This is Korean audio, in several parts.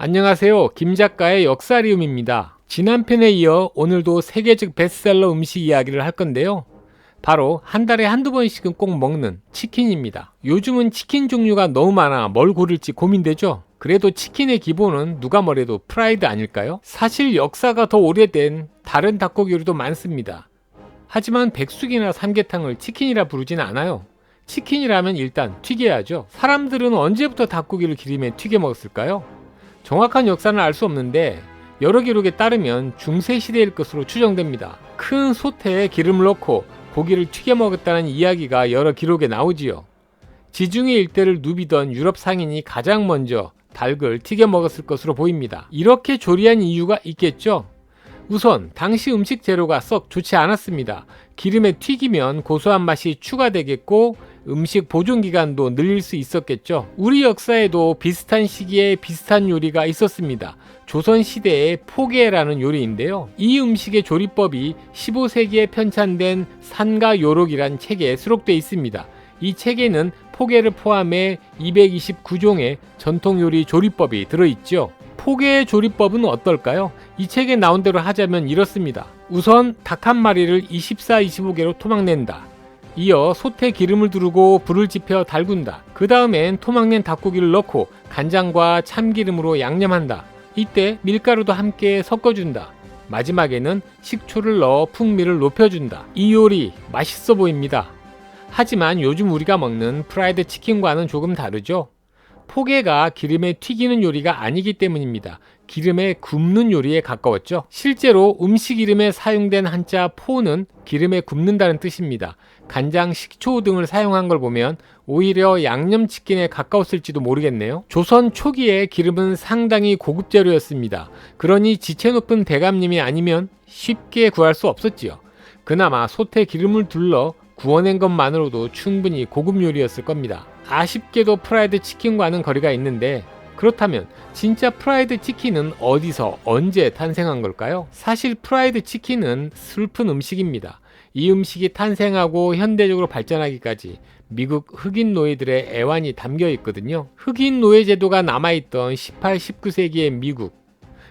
안녕하세요. 김 작가의 역사리움입니다. 지난 편에 이어 오늘도 세계적 베스트셀러 음식 이야기를 할 건데요. 바로 한 달에 한두 번씩은 꼭 먹는 치킨입니다. 요즘은 치킨 종류가 너무 많아 뭘 고를지 고민되죠? 그래도 치킨의 기본은 누가 뭐래도 프라이드 아닐까요? 사실 역사가 더 오래된 다른 닭고기 요리도 많습니다. 하지만 백숙이나 삼계탕을 치킨이라 부르진 않아요. 치킨이라면 일단 튀겨야죠. 사람들은 언제부터 닭고기를 기름에 튀겨 먹었을까요? 정확한 역사는 알 수 없는데 여러 기록에 따르면 중세 시대일 것으로 추정됩니다. 큰 솥에 기름을 넣고 고기를 튀겨 먹었다는 이야기가 여러 기록에 나오지요. 지중해 일대를 누비던 유럽 상인이 가장 먼저 닭을 튀겨 먹었을 것으로 보입니다. 이렇게 조리한 이유가 있겠죠? 우선 당시 음식 재료가 썩 좋지 않았습니다. 기름에 튀기면 고소한 맛이 추가되겠고 음식 보존 기간도 늘릴 수 있었겠죠. 우리 역사에도 비슷한 시기에 비슷한 요리가 있었습니다. 조선 시대의 포게라는 요리인데요. 이 음식의 조리법이 15세기에 편찬된 산가 요록이란 책에 수록되어 있습니다. 이 책에는 포게를 포함해 229종의 전통 요리 조리법이 들어있죠. 포게의 조리법은 어떨까요? 이 책에 나온 대로 하자면 이렇습니다. 우선 닭 한 마리를 24, 25개로 토막낸다. 이어 솥에 기름을 두르고 불을 지펴 달군다. 그 다음엔 토막낸 닭고기를 넣고 간장과 참기름으로 양념한다. 이때 밀가루도 함께 섞어준다. 마지막에는 식초를 넣어 풍미를 높여준다. 이 요리 맛있어 보입니다. 하지만 요즘 우리가 먹는 프라이드 치킨과는 조금 다르죠. 포개가 기름에 튀기는 요리가 아니기 때문입니다. 기름에 굽는 요리에 가까웠죠. 실제로 음식 이름에 사용된 한자 포는 기름에 굽는다는 뜻입니다. 간장, 식초 등을 사용한 걸 보면 오히려 양념치킨에 가까웠을지도 모르겠네요. 조선 초기에 기름은 상당히 고급 재료였습니다. 그러니 지체 높은 대감님이 아니면 쉽게 구할 수 없었지요. 그나마 솥에 기름을 둘러 구워낸 것만으로도 충분히 고급 요리였을 겁니다. 아쉽게도 프라이드 치킨과는 거리가 있는데 그렇다면 진짜 프라이드 치킨은 어디서 언제 탄생한 걸까요? 사실 프라이드 치킨은 슬픈 음식입니다. 이 음식이 탄생하고 현대적으로 발전하기까지 미국 흑인 노예들의 애환이 담겨 있거든요. 흑인 노예 제도가 남아있던 18, 19세기의 미국.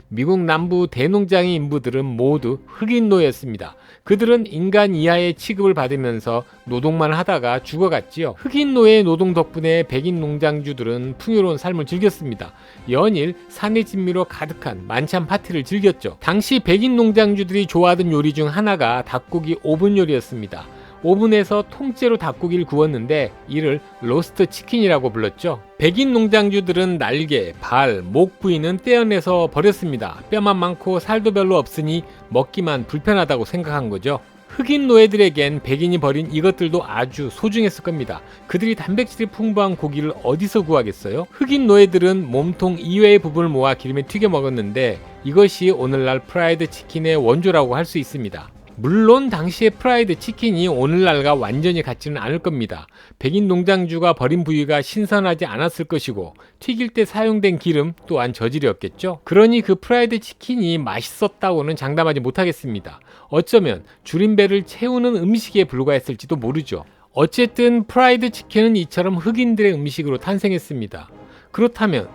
미국 남부 대농장의 인부들은 모두 흑인 노예였습니다. 그들은 인간 이하의 취급을 받으면서 노동만 하다가 죽어갔지요. 흑인 노예 노동 덕분에 백인 농장주들은 풍요로운 삶을 즐겼습니다. 연일 산의 진미로 가득한 만찬 파티를 즐겼죠. 당시 백인 농장주들이 좋아하던 요리 중 하나가 닭고기 오븐 요리였습니다. 오븐에서 통째로 닭고기를 구웠는데 이를 로스트 치킨이라고 불렀죠. 백인 농장주들은 날개, 발, 목 부위는 떼어내서 버렸습니다. 뼈만 많고 살도 별로 없으니 먹기만 불편하다고 생각한 거죠. 흑인 노예들에겐 백인이 버린 이것들도 아주 소중했을 겁니다. 그들이 단백질이 풍부한 고기를 어디서 구하겠어요? 흑인 노예들은 몸통 이외의 부분을 모아 기름에 튀겨 먹었는데 이것이 오늘날 프라이드 치킨의 원조라고 할 수 있습니다. 물론 당시의 프라이드 치킨이 오늘날과 완전히 같지는 않을 겁니다. 백인 농장주가 버린 부위가 신선하지 않았을 것이고 튀길 때 사용된 기름 또한 저질이었겠죠. 그러니 그 프라이드 치킨이 맛있었다고는 장담하지 못하겠습니다. 어쩌면 줄인 배를 채우는 음식에 불과했을지도 모르죠. 어쨌든 프라이드 치킨은 이처럼 흑인들의 음식으로 탄생했습니다. 그렇다면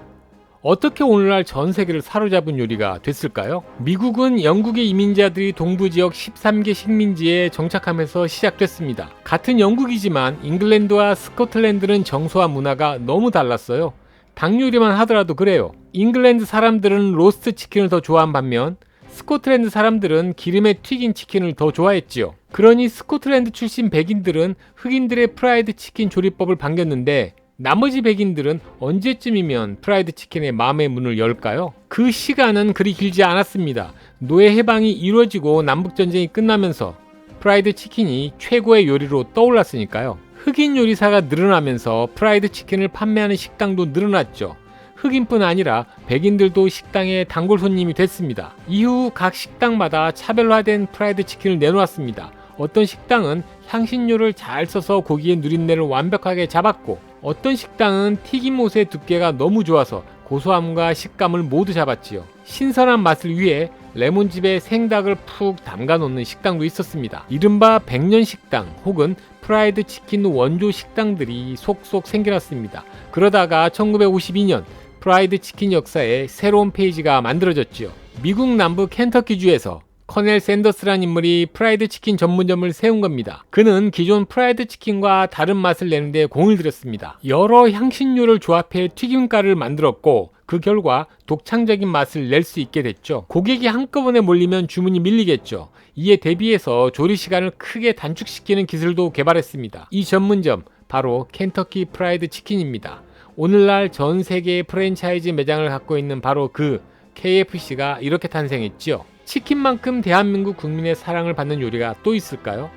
어떻게 오늘날 전 세계를 사로잡은 요리가 됐을까요? 미국은 영국의 이민자들이 동부 지역 13개 식민지에 정착하면서 시작됐습니다. 같은 영국이지만 잉글랜드와 스코틀랜드는 정서와 문화가 너무 달랐어요. 닭 요리만 하더라도 그래요. 잉글랜드 사람들은 로스트 치킨을 더 좋아한 반면 스코틀랜드 사람들은 기름에 튀긴 치킨을 더 좋아했지요. 그러니 스코틀랜드 출신 백인들은 흑인들의 프라이드 치킨 조리법을 반겼는데 나머지 백인들은 언제쯤이면 프라이드 치킨의 마음의 문을 열까요? 그 시간은 그리 길지 않았습니다. 노예 해방이 이루어지고 남북전쟁이 끝나면서 프라이드 치킨이 최고의 요리로 떠올랐으니까요. 흑인 요리사가 늘어나면서 프라이드 치킨을 판매하는 식당도 늘어났죠. 흑인뿐 아니라 백인들도 식당에 단골 손님이 됐습니다. 이후 각 식당마다 차별화된 프라이드 치킨을 내놓았습니다. 어떤 식당은 향신료를 잘 써서 고기의 누린내를 완벽하게 잡았고 어떤 식당은 튀김옷의 두께가 너무 좋아서 고소함과 식감을 모두 잡았지요. 신선한 맛을 위해 레몬즙에 생닭을 푹 담가 놓는 식당도 있었습니다. 이른바 백년 식당 혹은 프라이드 치킨 원조 식당들이 속속 생겨났습니다. 그러다가 1952년 프라이드 치킨 역사에 새로운 페이지가 만들어졌지요. 미국 남부 켄터키주에서 커넬 샌더스란 인물이 프라이드 치킨 전문점을 세운 겁니다. 그는 기존 프라이드 치킨과 다른 맛을 내는데 공을 들였습니다. 여러 향신료를 조합해 튀김가를 만들었고 그 결과 독창적인 맛을 낼 수 있게 됐죠. 고객이 한꺼번에 몰리면 주문이 밀리겠죠. 이에 대비해서 조리 시간을 크게 단축시키는 기술도 개발했습니다. 이 전문점 바로 켄터키 프라이드 치킨입니다. 오늘날 전 세계의 프랜차이즈 매장을 갖고 있는 바로 그 KFC가 이렇게 탄생했죠. 치킨만큼 대한민국 국민의 사랑을 받는 요리가 또 있을까요?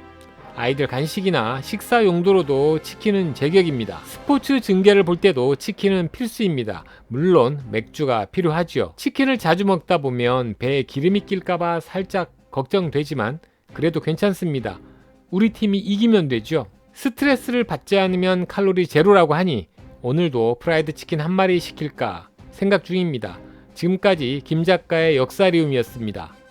아이들 간식이나 식사 용도로도 치킨은 제격입니다. 스포츠 중계를 볼 때도 치킨은 필수입니다. 물론 맥주가 필요하지요. 치킨을 자주 먹다 보면 배에 기름이 낄까봐 살짝 걱정되지만 그래도 괜찮습니다. 우리 팀이 이기면 되죠. 스트레스를 받지 않으면 칼로리 제로라고 하니 오늘도 프라이드 치킨 한 마리 시킬까 생각 중입니다. 지금까지 김 작가의 역사리움이었습니다.